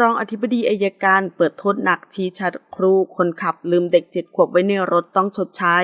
รองอธิบดีอายการเปิดโทษหนักชี้ชัดครูคนขับลืมเด็กเจ็ดขวบไว้ในรถต้องชดใช้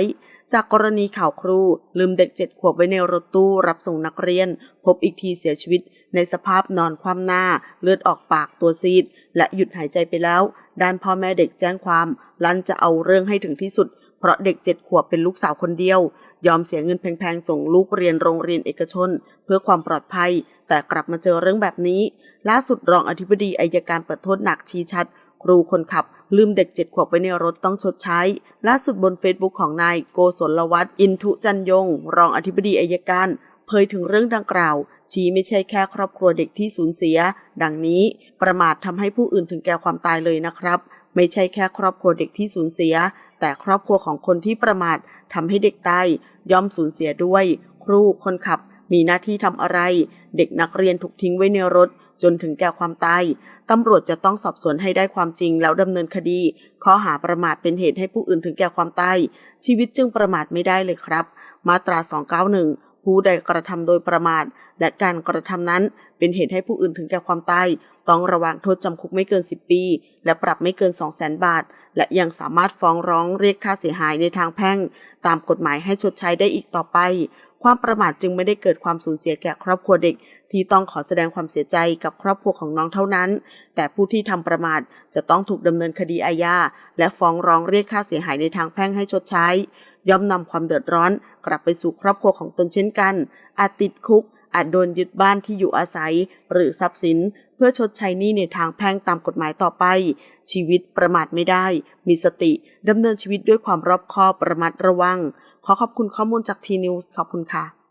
จากกรณีข่าวครูลืมเด็กเจ็ดขวบไว้ในรถตู้รับส่งนักเรียน พบอีกทีเสียชีวิต ในสภาพนอนคว่ำหน้า เลือดออกปากตัวซีด และหยุดหายใจไปแล้ว ด้านพ่อแม่เด็กแจ้งความ ลั่นจะเอาเรื่องให้ถึงที่สุด เพราะเด็กเจ็ดขวบเป็นลูกสาวคนเดียว ยอมเสียเงินแพงๆ ส่งลูกเรียนโรงเรียนเอกชน เพื่อความปลอดภัย แต่กลับมาเจอเรื่องแบบนี้ ล่าสุดรองอธิบดีอายการเปิดโทษหนักชี้ชัด ครูคนขับ ลืมเด็กเจ็ดขวบไว้ในรถต้องชดใช้ ล่าสุดบนเฟซบุ๊กของนายโกศลวัฒน์อินทุจันยง รองอธิบดีอายการเผยถึงเรื่องดังกล่าว ชี้ไม่ใช่แค่ครอบครัวเด็กที่สูญเสีย ดังนี้ประมาททำให้ผู้อื่นถึงแก่ความตายเลยนะครับ ไม่ใช่แค่ครอบครัวเด็กที่สูญเสีย แต่ครอบครัวของคนที่ประมาททำให้เด็กตายย่อมสูญเสียด้วย ครูคนขับมีหน้าที่ทำอะไร เด็กนักเรียนถูกทิ้งไว้ในรถจนถึงแก่ความตายตำรวจจะต้องสอบสวนให้ได้ความจริงแล้วดำเนินคดี ข้อหาประมาทเป็นเหตุให้ผู้อื่นถึงแก่ความตาย ชีวิตจึงประมาทไม่ได้เลยครับ มาตรา 291 ผู้ใดกระทำโดยประมาท และการกระทำนั้นเป็นเหตุให้ผู้อื่นถึงแก่ความตาย ต้องระวังโทษจำคุกไม่เกิน 10 ปี และปรับไม่เกิน 200,000บาท และยังสามารถฟ้องร้องเรียกค่าเสียหายในทางแพ่ง ตามกฎหมายให้ชดใช้ได้อีกต่อไป ความประมาทจึงไม่ได้เกิดความสูญเสียแก่ครอบครัวเด็ก ที่ต้องขอแสดงความเสียใจกับครอบครัวของน้องเท่านั้น แต่ผู้ที่ทำประมาทจะต้องถูกดำเนินคดีอาญาและฟ้องร้องเรียกค่าเสียหายในทางแพ่งให้ชดใช้ ย่อมนำความเดือดร้อนกลับไปสู่ครอบครัวของตนเช่นกัน อาจติดคุก อาจโดนยึดบ้านที่อยู่อาศัย หรือทรัพย์สิน เพื่อชดใช้หนี้ในทางแพ่งตามกฎหมายต่อไป ชีวิตประมาทไม่ได้ มีสติดำเนินชีวิตด้วยความรอบคอบระมัดระวัง ขอขอบคุณข้อมูลจากทีนิวส์ขอบคุณค่ะ